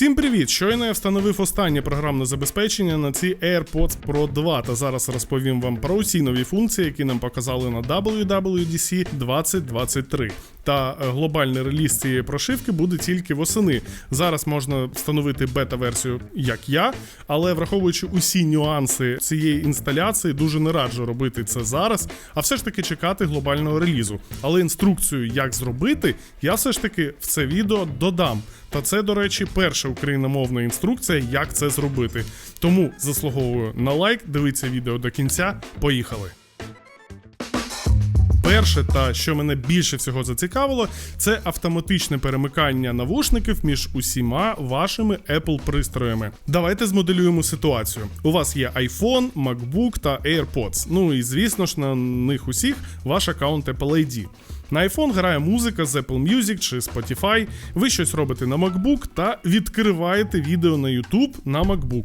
Всім привіт! Щойно я встановив останнє програмне забезпечення на ці AirPods Pro 2 та зараз розповім вам про усі нові функції, які нам показали на WWDC 2023. Та е, глобальний реліз цієї прошивки буде тільки восени. Зараз можна встановити бета-версію, як я, але враховуючи усі нюанси цієї інсталяції, дуже не раджу робити це зараз, а все ж таки чекати глобального релізу. Але інструкцію, як зробити, я все ж таки в це відео додам. Та це, до речі, перша україномовна інструкція, як це зробити. Тому заслуговую на лайк, дивіться відео до кінця. Поїхали! Перше, та що мене більше всього зацікавило, це автоматичне перемикання навушників між усіма вашими Apple пристроями. Давайте змоделюємо ситуацію. У вас є iPhone, MacBook та AirPods. Ну і звісно ж на них усіх ваш аккаунт Apple ID. На iPhone грає музика з Apple Music чи Spotify, ви щось робите на MacBook та відкриваєте відео на YouTube на MacBook.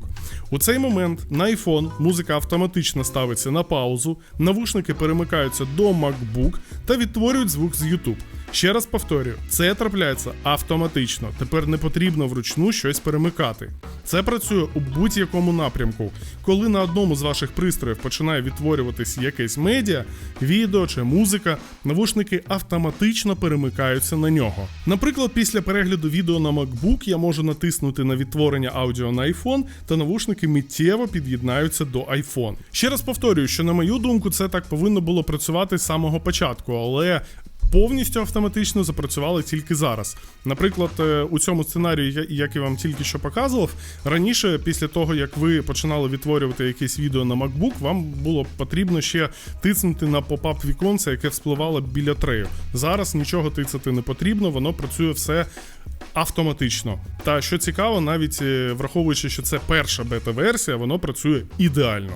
У цей момент на iPhone музика автоматично ставиться на паузу, навушники перемикаються до MacBook та відтворюють звук з YouTube. Ще раз повторюю, це трапляється автоматично. Тепер не потрібно вручну щось перемикати. Це працює у будь-якому напрямку. Коли на одному з ваших пристроїв починає відтворюватись якесь медіа, відео чи музика, навушники автоматично перемикаються на нього. Наприклад, після перегляду відео на MacBook я можу натиснути на відтворення аудіо на iPhone, та навушники миттєво під'єднаються до iPhone. Ще раз повторюю, що на мою думку, це так повинно було працювати з самого початку, але повністю автоматично запрацювали тільки зараз. Наприклад, е, у цьому сценарії, як я вам тільки що показував, раніше, після того як ви починали відтворювати якесь відео на MacBook, вам було потрібно ще тиснути на поп-ап віконце, яке вспливало біля трею. Зараз нічого тицяти не потрібно, воно працює все. Автоматично. Та що цікаво, навіть е, враховуючи, що це перша бета-версія, воно працює ідеально.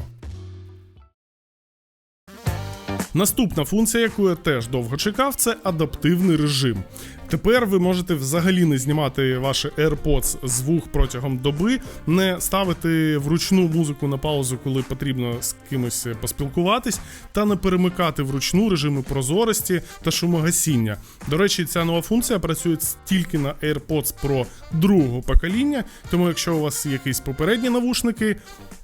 Наступна функція, яку я теж довго чекав, це адаптивний режим. Тепер ви можете взагалі не знімати ваші AirPods з вух протягом доби, не ставити вручну музику на паузу, коли потрібно з кимось поспілкуватись, та не перемикати вручну режими прозорості та шумогасіння. До речі, ця нова функція працює тільки на AirPods Pro другого покоління, тому якщо у вас якісь попередні навушники,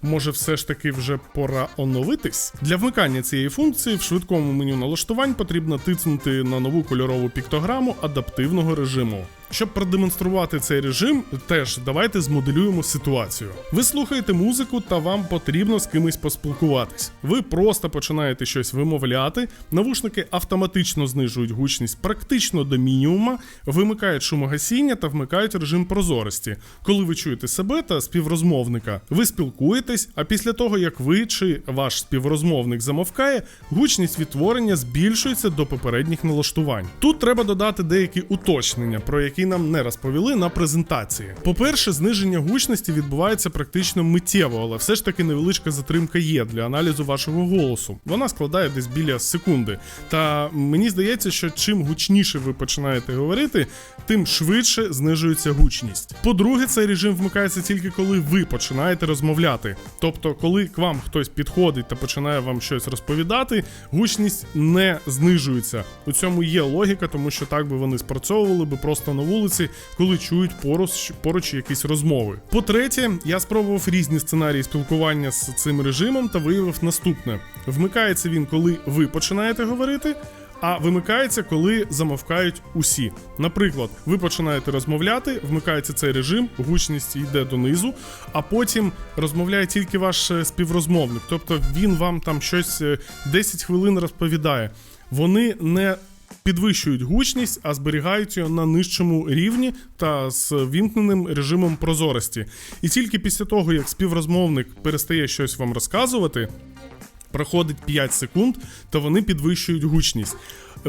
може все ж таки вже пора оновитись. Для вмикання цієї функції в швидкому меню налаштувань потрібно тиснути на нову кольорову піктограму адаптивного режиму. Щоб продемонструвати цей режим, теж давайте змоделюємо ситуацію. Ви слухаєте музику та вам потрібно з кимось поспілкуватись. Ви просто починаєте щось вимовляти, навушники автоматично знижують гучність практично до мінімума, вимикають шумогасіння та вмикають режим прозорості. Коли ви чуєте себе та співрозмовника, ви спілкуєтесь, а після того як ви чи ваш співрозмовник замовкає, гучність відтворення збільшується до попередніх налаштувань. Тут треба додати деякі уточнення, про які нам не розповіли на презентації. По-перше, зниження гучності відбувається практично миттєво, але все ж таки невеличка затримка є для аналізу вашого голосу. Вона складає десь біля секунди. Та мені здається, що чим гучніше ви починаєте говорити, тим швидше знижується гучність. По-друге, цей режим вмикається тільки коли ви починаєте розмовляти. Тобто, коли к вам хтось підходить та починає вам щось розповідати, гучність не знижується. У цьому є логіка, тому що так би вони спрацьовували би просто на вулиці, коли чують поруч, поруч якісь розмови. По-третє, я спробував різні сценарії спілкування з цим режимом та виявив наступне: вмикається він, коли ви починаєте говорити. А вимикається, коли замовкають усі. Наприклад, ви починаєте розмовляти, вмикається цей режим, гучність йде донизу, а потім розмовляє тільки ваш е, співрозмовник. Тобто він вам там щось е, 10 хвилин розповідає. Вони не підвищують гучність, а зберігають його на нижчому рівні та з вімкненим режимом прозорості. І тільки після того, як співрозмовник перестає щось вам розказувати, проходить 5 секунд, то вони підвищують гучність.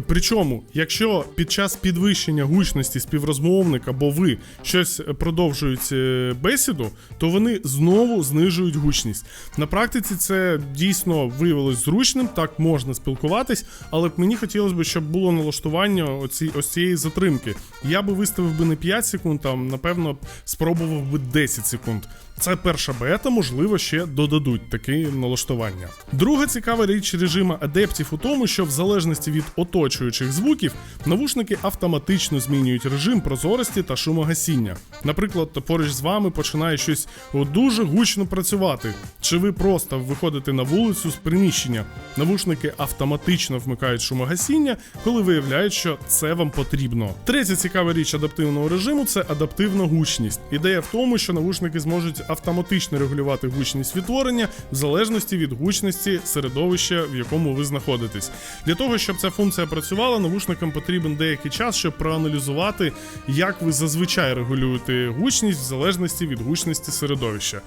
Причому, якщо під час підвищення гучності співрозмовник або ви щось продовжують е, бесіду, то вони знову знижують гучність. На практиці це дійсно виявилось зручним, так можна спілкуватись, але б мені хотілося б, щоб було налаштування оці, ось цієї затримки. Я би виставив би не 5 секунд, а напевно спробував би 10 секунд. Це перша бета, можливо, ще додадуть такі налаштування. Друга цікава річ режима Adaptive у тому, що в залежності від молодшуючих звуків, навушники автоматично змінюють режим прозорості та шумогасіння. Наприклад, поруч з вами починає щось дуже гучно працювати, чи ви просто виходите на вулицю з приміщення. Навушники автоматично вмикають шумогасіння, коли виявляють, що це вам потрібно. Третя цікава річ адаптивного режиму це адаптивна гучність. Ідея в тому, що навушники зможуть автоматично регулювати гучність відтворення в залежності від гучності середовища, в якому ви знаходитесь. Для того, щоб ця функція працювала, навушникам потрібен деякий час, щоб проаналізувати, як ви зазвичай регулюєте гучність в залежності від гучності середовища.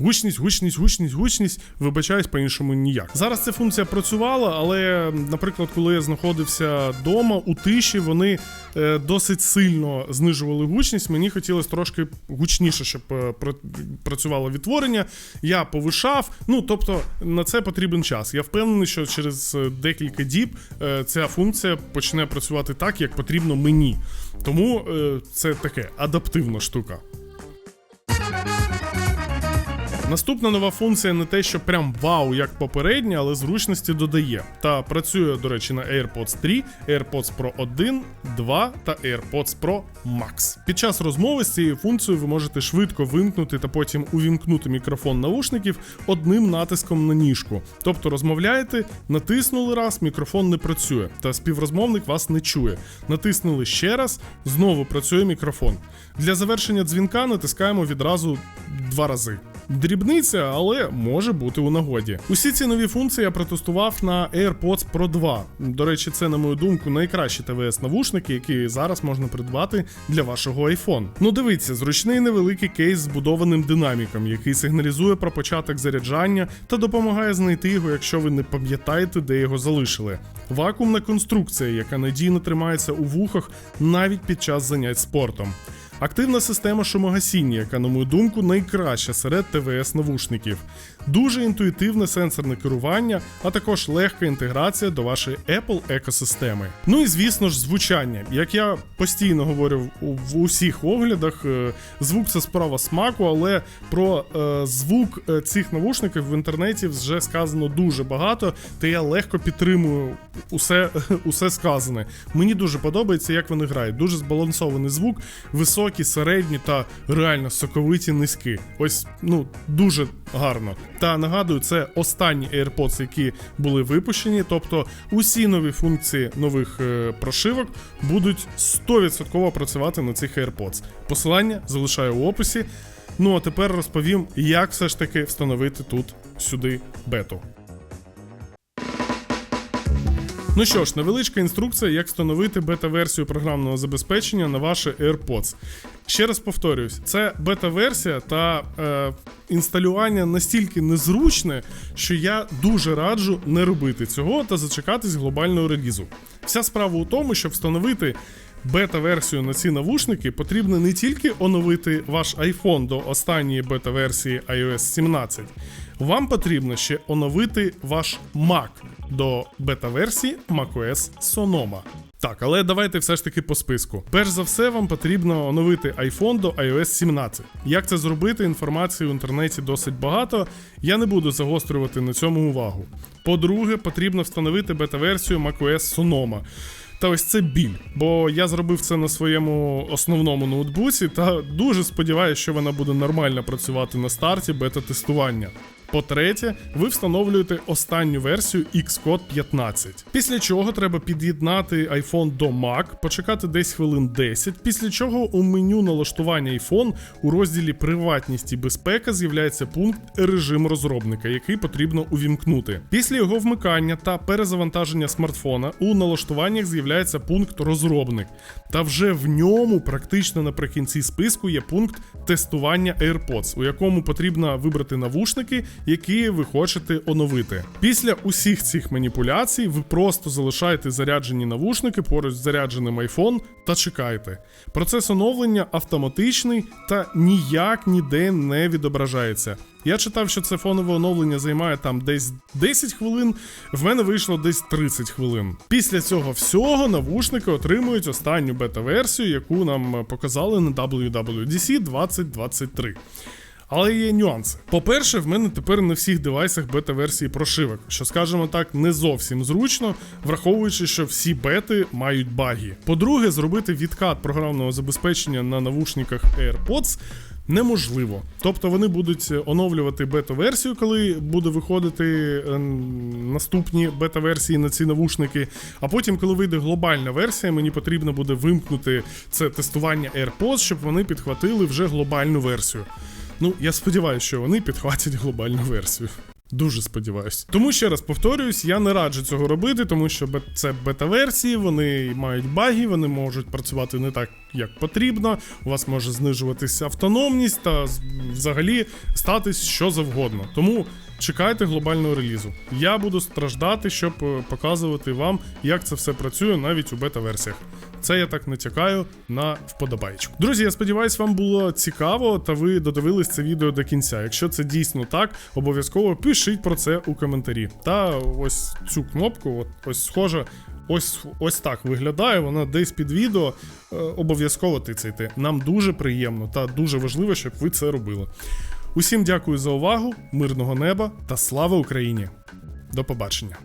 Гучність, гучність, гучність, гучність, вибачаюсь по-іншому ніяк. Зараз ця функція працювала, але, наприклад, коли я знаходився вдома у тиші, вони е, досить сильно знижували гучність. Мені хотілося трошки гучніше, щоб е, працювало відтворення. Я повишав. Ну тобто на це потрібен час. Я впевнений, що через е, декілька діб ця функція почне працювати так, як потрібно мені. Тому це таке адаптивна штука. Наступна нова функція не те, що прям вау, як попередня, але зручності додає. Та працює, до речі, на AirPods 3, AirPods Pro 1, 2 та AirPods Pro Max. Під час розмови з цією функцією ви можете швидко вимкнути та потім увімкнути мікрофон наушників одним натиском на ніжку. Тобто розмовляєте, натиснули раз, мікрофон не працює, та співрозмовник вас не чує. Натиснули ще раз, знову працює мікрофон. Для завершення дзвінка натискаємо відразу два рази. Дрібниця, але може бути у нагоді. Усі ці нові функції я протестував на AirPods Pro 2. До речі, це, на мою думку, найкращі ТВС-навушники, які зараз можна придбати для вашого iPhone. Ну дивіться, зручний невеликий кейс з будованим динаміком, який сигналізує про початок заряджання та допомагає знайти його, якщо ви не пам'ятаєте, де його залишили. Вакуумна конструкція, яка надійно тримається у вухах навіть під час занять спортом. Активна система шумогасіння, яка, на мою думку, найкраща серед ТВС навушників. Дуже інтуїтивне сенсорне керування, а також легка інтеграція до вашої Apple екосистеми. Ну і звісно ж, звучання. Як я постійно говорю в усіх оглядах, е, звук це справа смаку, але про е, звук е, цих навушників в інтернеті вже сказано дуже багато, та я легко підтримую усе, усе сказане. Мені дуже подобається, як вони грають. Дуже збалансований звук, високі, середні та реально соковиті низькі. Ось ну дуже гарно. Та нагадую, це останні AirPods, які були випущені. Тобто усі нові функції нових е, прошивок будуть 100% працювати на цих AirPods. Посилання залишаю у описі. Ну а тепер розповім, як все ж таки встановити тут сюди бету. Ну що ж, невеличка інструкція, як встановити бета-версію програмного забезпечення на ваші AirPods. Ще раз повторюсь, це бета-версія та е, інсталювання настільки незручне, що я дуже раджу не робити цього та зачекатись глобального релізу. Вся справа у тому, щоб встановити бета-версію на ці навушники, потрібно не тільки оновити ваш iPhone до останньої бета-версії iOS 17, вам потрібно ще оновити ваш Mac до бета-версії macOS Sonoma. Так, але давайте все ж таки по списку. Перш за все, вам потрібно оновити iPhone до iOS 17. Як це зробити? Інформації в інтернеті досить багато. Я не буду загострювати на цьому увагу. По-друге, потрібно встановити бета-версію macOS Sonoma. Та ось це біль, бо я зробив це на своєму основному ноутбуці та дуже сподіваюся, що вона буде нормально працювати на старті бета-тестування. По-третє, ви встановлюєте останню версію Xcode 15. Після чого треба під'єднати iPhone до Mac, почекати десь хвилин 10, після чого у меню налаштування iPhone у розділі Приватність і безпека з'являється пункт режим розробника, який потрібно увімкнути. Після його вмикання та перезавантаження смартфона у налаштуваннях з'являється пункт розробник. Та вже в ньому, практично наприкінці списку, є пункт тестування AirPods, у якому потрібно вибрати навушники, які ви хочете оновити. Після усіх цих маніпуляцій ви просто залишаєте заряджені навушники поруч з зарядженим iPhone та чекаєте. Процес оновлення автоматичний та ніяк ніде не відображається. Я читав, що це фонове оновлення займає там десь 10 хвилин, в мене вийшло десь 30 хвилин. Після цього всього навушники отримують останню бета-версію, яку нам показали на WWDC 2023. Але є нюанси. По-перше, в мене тепер на всіх девайсах бета-версії прошивок, що, скажімо так, не зовсім зручно, враховуючи, що всі бети мають баги. По-друге, зробити відкат програмного забезпечення на навушниках AirPods неможливо. Тобто вони будуть оновлювати бета-версію, коли буде виходити е, наступні бета-версії на ці навушники. А потім, коли вийде глобальна версія, мені потрібно буде вимкнути це тестування AirPods, щоб вони підхватили вже глобальну версію. Ну, я сподіваюся, що вони підхватять глобальну версію. Дуже сподіваюся. Тому ще раз повторююсь, я не раджу цього робити, тому що це бета-версії, вони мають баги, вони можуть працювати не так, як потрібно. У вас може знижуватися автономність та взагалі статись що завгодно. Тому чекайте глобального релізу. Я буду страждати, щоб е, показувати вам, як це все працює навіть у бета-версіях. Це я так натякаю на вподобайку. Друзі, я сподіваюся, вам було цікаво, та ви додивились це відео до кінця. Якщо це дійсно так, обов'язково пишіть про це у коментарі. Та ось цю кнопку, от ось схоже. Ось ось так виглядає. Вона десь під відео. Е, обов'язково тицяйте. Нам дуже приємно та дуже важливо, щоб ви це робили. Усім дякую за увагу, мирного неба та слава Україні! До побачення!